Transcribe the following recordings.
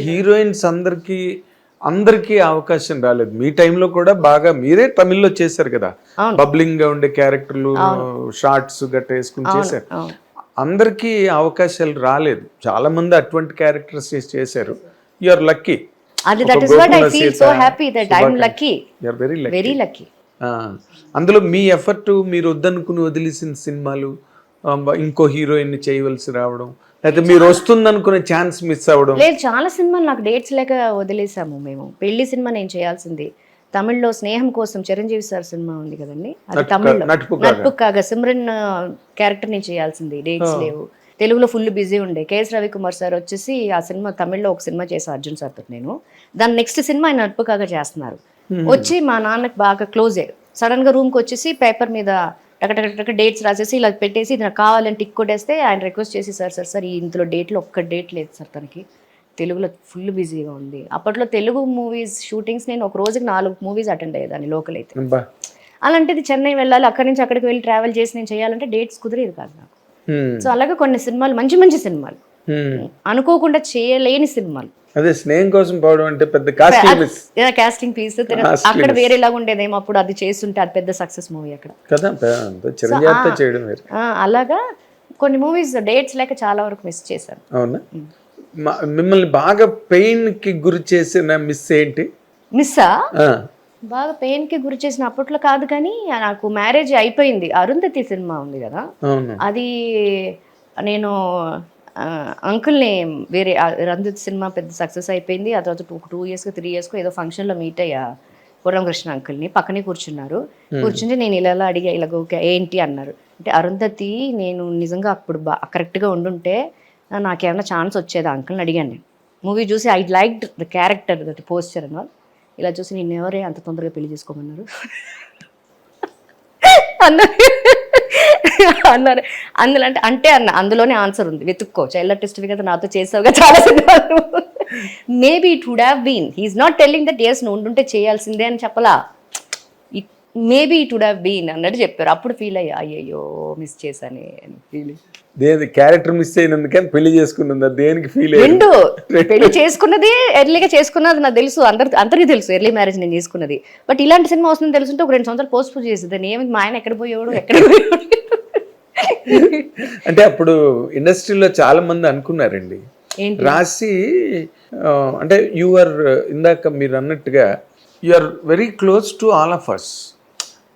Heroines అందరికి అందరికీ అవకాశం రాలేదు. మీ టైంలో కూడా బాగా మీరే తమిళ్ళో చేశారు కదా. బబ్లింగ్గా ఉండే క్యారెక్టర్లు షార్ట్స్ గట్ట వేసుకుని చేశారు. అందరికీ అవకాశాలు రాలేదు. చాలా మంది అటువంటి క్యారెక్టర్స్ చేశారు. యు ఆర్ లక్కీ అది that is what I feel so happy that I'm lucky you are very lucky very lucky అందులో మీ ఎఫర్ట్ మీరు వద్దనుకుని వదిలేసిన సినిమాలు ఇంకో హీరోయిన్ చేయవలసి రావడం లేకపోతే మీరు వస్తుందనుకునే ఛాన్స్ మిస్ అవ్వడం. లేదు చాలా సినిమాలు నాకు డేట్స్ లేక వదిలేసాము మేము. పెళ్ళి సినిమా నేను చేయాల్సింది. తమిళ్ళో స్నేహం కోసం చిరంజీవి సార్ సినిమా ఉంది కదండి. అది నటుక- తమిళ్ళో. నటుపు కాగా. సిమ్రన్ క్యారెక్టర్ నేను చేయాల్సింది. డేట్స్ లేవు. తెలుగులో ఫుల్ బిజీ ఉండే. కేఎస్ రవికుమార్ సార్ వచ్చేసి ఆ సినిమా తమిళ్ళో ఒక సినిమా చేశాను అర్జున్ సార్తో నేను. దాని నెక్స్ట్ సినిమా ఆయన నటుపు కాగా చేస్తున్నారు వచ్చి మా నాన్నకి బాగా క్లోజ్. సడన్గా రూమ్కి వచ్చేసి పేపర్ మీద టక డేట్స్ రాసేసి ఇలా పెట్టేసి ఇది నాకు కావాలని టిక్ కొట్టేస్తే ఆయన రిక్వెస్ట్ చేసి సార్ సార్ సార్ ఈ ఇందులో డేట్లో ఒక్క డేట్ లేదు సార్ తనకి. తెలుగులో ఫుల్ బిజీగా ఉంది. అప్పట్లో తెలుగు మూవీస్ షూటింగ్స్ నేను ఒక రోజుకి నాలుగు మూవీస్ అటెండ్ అయ్యేదాన్ని లోకల్ అయితే. అలాంటిది చెన్నై వెళ్ళాలి అక్కడి నుంచి అక్కడికి వెళ్ళి ట్రావెల్ చేసి నేను చేయాలంటే డేట్స్ కుదిరేది కాదు నాకు. సో అలాగే కొన్ని సినిమాలు మంచి మంచి సినిమాలు. అనుకోకుండా చేయలేని సినిమాలు. అదే స్నేహం కోసం పోవడం అంటే పెద్ద కాస్ట్లీ మిస్ కాస్టింగ్ పీస్ అక్కడ వేరేలాగా ఉండేదేమో అప్పుడు అది చేస్తుంటే అది పెద్ద సక్సెస్ మూవీ అక్కడ. కదా పెద్ద చిరంజీవితో చేయడం వేరు. అలాగా కొన్ని మూవీస్ డేట్స్ లేక చాలా వరకు మిస్ చేశాను. అవునా? మిమ్మల్ని బాగా పెయిన్కి గురి చేసిన మిస్ ఏంటి? మిస్సా ఆ, బాగా పెయిన్కి గురి చేసిన అప్పట్లో కాదు కానీ నాకు మ్యారేజ్ అయిపోయింది. అరుంధతి సినిమా ఉంది కదా. అది నేను అంకుల్ని వేరే రంజిత్ సినిమా పెద్ద సక్సెస్ అయిపోయింది. ఆ తర్వాత టూ టూ ఇయర్స్కి త్రీ ఇయర్స్కి ఏదో ఫంక్షన్లో మీట్ అయ్యా పురంకృష్ణ అంకుల్ని. పక్కనే కూర్చున్నారు. కూర్చుంటే నేను ఇలా ఇలా అడిగా ఇలా ఓకే ఏంటి అన్నారు. అంటే అరుంధతి నేను నిజంగా అప్పుడు బా కరెక్ట్గా ఉండుంటే నాకేమైనా ఛాన్స్ వచ్చేదా? అంకుల్ని అడిగాను నేను. మూవీ చూసి I like the character that posture అన్న ఇలా చూసి నేను ఎవరే అంత తొందరగా పెళ్ళి చేసుకోమన్నారు? అన్నారు అన్నారు. అందులో అంటే అంటే అన్న అందులోనే ఆన్సర్ ఉంది. వెతుక్కో. చైల్డ్ ఆర్టిస్ట్ కదా నాతో చేసావుగా చాలా సినిమాలు. Maybe it would have been he's not telling that yes నువ్వు ఉండుంటే చేయాల్సిందే అని చెప్పలా. Maybe it would have been అన్నట్టు చెప్పారు. అప్పుడు ఫీల్ అయ్యా అయ్యయ్యో మిస్ చేశానే అని ఫీల్ దేని క్యారెక్టర్ మిస్ అయినందుకని పెళ్ళి చేసుకున్నదా దేనికి ఫీల్ రెండు. పెళ్ళి చేసుకున్నది ఎర్లీగా చేసుకున్నది నాకు తెలుసు. అందరి అందరికీ తెలుసు. ఎర్లీ మ్యారేజ్ నేను చేసుకున్నది. బట్ ఇలాంటి సినిమా వస్తుందని తెలుసుంటే ఒక రెండు సంవత్సరాలు పోస్ట్ పోజ్ చేసేది ఏమి మా ఆయన ఎక్కడ పోయేవాడు ఎక్కడ పోయేవాడు? అంటే అప్పుడు ఇండస్ట్రీలో చాలా మంది అనుకున్నారండి. రాసి అంటే యు ఆర్ ఇందాక మీరు అన్నట్టుగా you are very close to all of us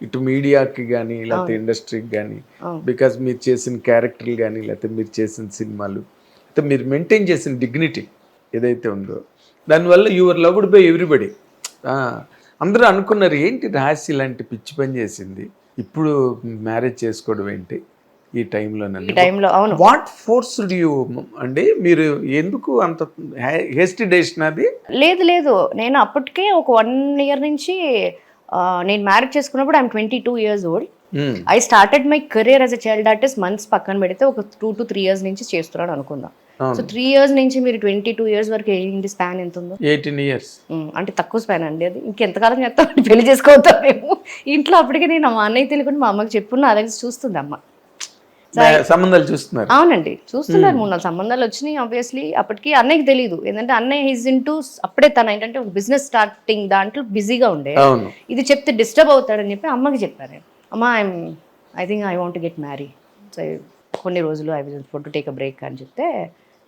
ఇటు మీడియాకి కానీ లేకపోతే ఇండస్ట్రీకి కానీ బికాజ్ మీరు చేసిన క్యారెక్టర్లు కానీ లేకపోతే మీరు చేసిన సినిమాలు లేకపోతే మీరు మెయింటైన్ చేసిన డిగ్నిటీ ఏదైతే ఉందో దానివల్ల you are loved by everybody అందరూ అనుకున్నారు ఏంటి రాసి ఇలాంటి పిచ్చి పని చేసింది? ఇప్పుడు మ్యారేజ్ చేసుకోవడం ఏంటి? ఈ టైంలో అవును. వాట్ ఫోర్స్డ్ యూ అండి మీరు ఎందుకు అంత హేస్టీ డేషన్ అది? లేదు లేదు. నేను అప్పటికే ఒక వన్ ఇయర్ నుంచి నేను మ్యారేజ్ చేసుకున్నప్పుడు I'm twenty two years old. Hmm. I started my career as a child artist months పక్కన పెడితే ఒక టూ టు త్రీ ఇయర్స్ నుంచి చేస్తున్నాను అనుకుందాం సో త్రీ ఇయర్స్ నుంచి మీరు ట్వంటీ టూ ఇయర్స్ వరకు ఏంటి స్పాన్ ఎంత ఉందో? Eighteen years. ఉమ్, అంటే తక్కువ స్పాన్ అండి అది. ఇంకెంతకాలం చేస్తాం? పెళ్ళి చేసుకోవద్దాం మేము. ఇంట్లో అప్పటికే నేను మా అన్నయ్య తెలియకుండా మా అమ్మకి చెప్పున్న అలాగే చూస్తుంది అమ్మ సంబంధాలు చూస్తున్నారు. అవునండి. చూస్తున్నారు మూడు నాలుగు సంబంధాలు వచ్చినాయి ఆబ్వియస్లీ అప్పటికి అన్నయ్యకి తెలియదు ఏంటంటే అన్నయ్య హిజ్ ఇన్ అప్పుడే తన ఏంటంటే ఒక బిజినెస్ స్టార్టింగ్ దాంట్లో బిజీగా ఉండే. ఇది చెప్తే డిస్టర్బ్ అవుతాడని చెప్పి అమ్మకి చెప్పాను. నేను అమ్మ I'm I think I want get marry so కొన్ని రోజులు I want to take a break అని చెప్తే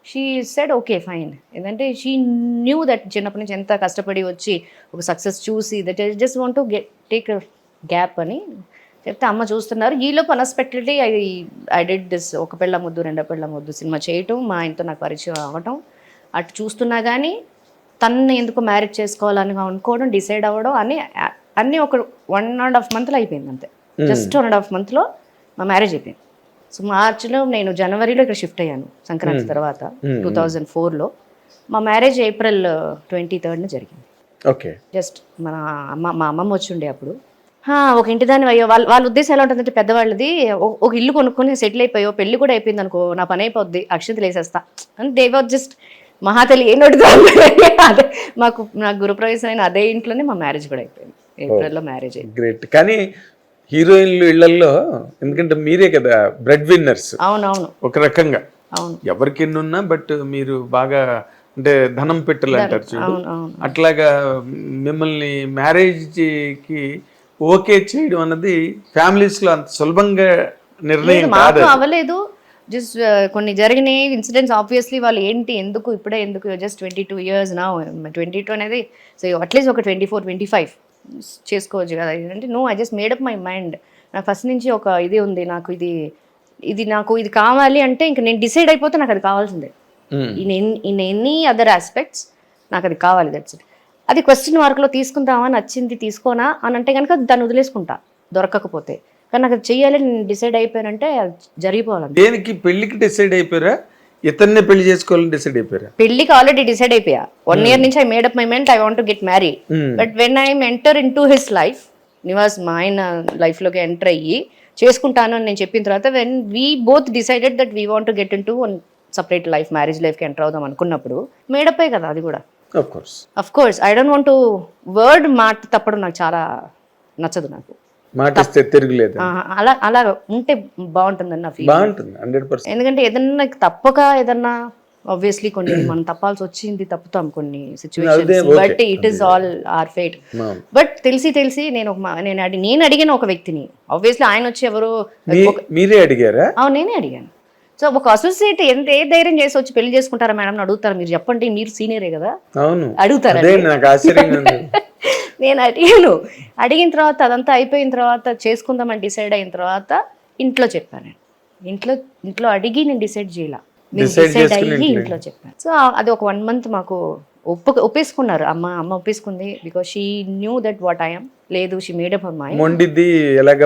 షీ సెడ్ ఓకే ఫైన్ ఎందుకంటే షీ న్యూ దట్ చిన్నప్పటి నుంచి ఎంత కష్టపడి వచ్చి ఒక సక్సెస్ చూసి that just want to get take gap అని చెప్తే అమ్మ చూస్తున్నారు. ఈలోపు unexpectedly I I dead this ఒక పెళ్ళ ముద్దు రెండో పెళ్ళ ముద్దు సినిమా చేయటం మా ఆయనతో నాకు పరిచయం అవ్వటం. అటు చూస్తున్నా కానీ తనని ఎందుకు మ్యారేజ్ చేసుకోవాలని అనుకోవడం డిసైడ్ అవ్వడం అని అన్నీ ఒక వన్ అండ్ హాఫ్ మంత్లో అయిపోయింది అంతే. జస్ట్ వన్ అండ్ హాఫ్ మంత్లో మా మ్యారేజ్ అయిపోయింది. సో మార్చిలో నేను జనవరిలో ఇక్కడ షిఫ్ట్ అయ్యాను సంక్రాంతి తర్వాత టూ థౌజండ్ ఫోర్లో. మా మ్యారేజ్ ఏప్రిల్ ట్వంటీ థర్డ్న జరిగింది. ఓకే. జస్ట్ మన అమ్మ మా అమ్మమ్మ వచ్చి ఉండే అప్పుడు. "హా, ఒక ఇంటి దాని అయ్యో వాళ్ళ వాళ్ళ ఉద్దేశం ఎలా ఉంటుందంటే పెద్దవాళ్ళది "ఓ- ఒక ఇల్లు కొనుక్కొని సెటిల్ అయిపోయో పెళ్ళి కూడా అయిపోయింది అనుకో నా పని అయిపోద్ది అక్షంతలు వేసేస్తా. అని దే వాజ్ జస్ట్ ఏ నోటితో అదే మాకు నాకు గురుప్రవేశం అయిన అదే ఇంట్లోనే మా మ్యారేజ్ కూడా అయిపోయింది. ఏప్రిల్లో మ్యారేజ్ అయింది గ్రేట్ కానీ హీరోయిన్లు ఇళ్ళలో ఎందుకంటే మీరే కదా బ్రెడ్ విన్నర్స్ అవునవును. ఒక రకంగా. అవును. ఎవరికి ఎన్ని ఉన్నా బట్ మీరు బాగా అంటే ధనం పెట్టెలు అంటారు చూడు. అట్లాగా మిమ్మల్ని మ్యారేజ్కి ఓకే చేయడం అన్నది ఫ్యామిలీస్లో అంత సులభంగా నిర్ణయం కాదు అవ్వలేదు. జస్ట్ కొన్ని జరిగినాయి ఇన్సిడెంట్స్ ఆబ్వియస్లీ వాళ్ళు ఏంటి ఎందుకు ఇప్పుడే ఎందుకు జస్ట్ ట్వంటీ టూ ఇయర్స్ నా ట్వంటీ టూ అనేది సో అట్లీస్ట్ ఒక ట్వంటీ ఫోర్ ట్వంటీ ఫైవ్ చేసుకోవచ్చు కదా. అంటే no I just made up my mind నాకు ఫస్ట్ నుంచి ఒక ఇది ఉంది నాకు ఇది ఇది నాకు ఇది కావాలి అంటే ఇంక నేను డిసైడ్ అయిపోతే నాకు అది కావాల్సిందే. In N- in any other aspects నాకు అది కావాలి దట్స్ ఇట్ అది క్వశ్చన్ మార్క్లో తీసుకుందామా నచ్చింది తీసుకోనా అని అంటే కనుక దాన్ని వదిలేసుకుంటా దొరకకపోతే. కానీ నాకు అది చెయ్యాలి నేను డిసైడ్ అయిపోయానంటే అది జరిగిపోవాలి దేనికి? పెళ్ళికి డిసైడ్ అయిపోయారా? ఇతన్నే పెళ్ళి చేసుకోవాలని డిసైడ్ అయిపోయారా? పెళ్ళికి ఆల్రెడీ డిసైడ్ అయిపోయా. వన్ ఇయర్ నుంచి I made up my mind I want get marry Hmm. But when I enter in to his life Nivas మా ఆయన లైఫ్లోకి ఎంటర్ అయ్యి చేసుకుంటాను అని నేను చెప్పిన తర్వాత when we both decided that we want get in to one separate life marriage లైఫ్కి ఎంటర్ అవుదాం అనుకున్నప్పుడు మేడపే కదా అది కూడా. Of course I don't want word మాట తప్పడం నాకు చాలా నచ్చదు నాకు. మాట ఇస్తే తిరగలేదు. ఆ, అలా అలా ఉంటే బాగుంటుందని నా ఫీల్ బాగుంటుంది హండ్రెడ్ పర్సెంట్ ఎందుకంటే ఏదన్నా తప్పక ఏదన్నా ఆబ్వియస్లీ కొన్ని మనం తప్పాల్సి వచ్చింది తప్పుతాం కొన్ని situations. But it is all are fate but తెలిసి తెలిసి నేను ఒక నేను నేను అడిగిన ఒక వ్యక్తిని. ఆబ్వియస్లీ ఆయన వచ్చి ఎవరు మీరే అడిగారా? అవును నేనే అడిగాను. సో ఒక అసోసియేట్ ఎంత ఏ ధైర్యం చేసి వచ్చి పెళ్ళి చేసుకుంటారా మేడం అని అడుగుతారు మీరు. చెప్పండి మీరు సీనియరే కదా? అవును. అడుగుతారా నేను అడిగాను. అడిగిన తర్వాత అదంతా అయిపోయిన తర్వాత చేసుకుందామని డిసైడ్ అయిన తర్వాత ఇంట్లో చెప్పాను. ఇంట్లో ఇంట్లో అడిగి నేను డిసైడ్ చేయాల. డిసైడ్ అయ్యి ఇంట్లో. చెప్పాను. సో అది ఒక వన్ మంత్ మాకు ఒప్పు ఒప్పేసుకున్నారు. అమ్మ అమ్మ ఒప్పేసుకుంది because she knew that what I'm లేదు షీ మేడప్ అమ్మాయి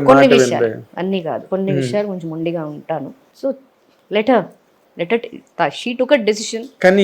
కొన్ని విషయాలు. అన్నీ కాదు. కొన్ని విషయాలు కొంచెం మొండిగా ఉంటాను. So later later she took a decision కానీ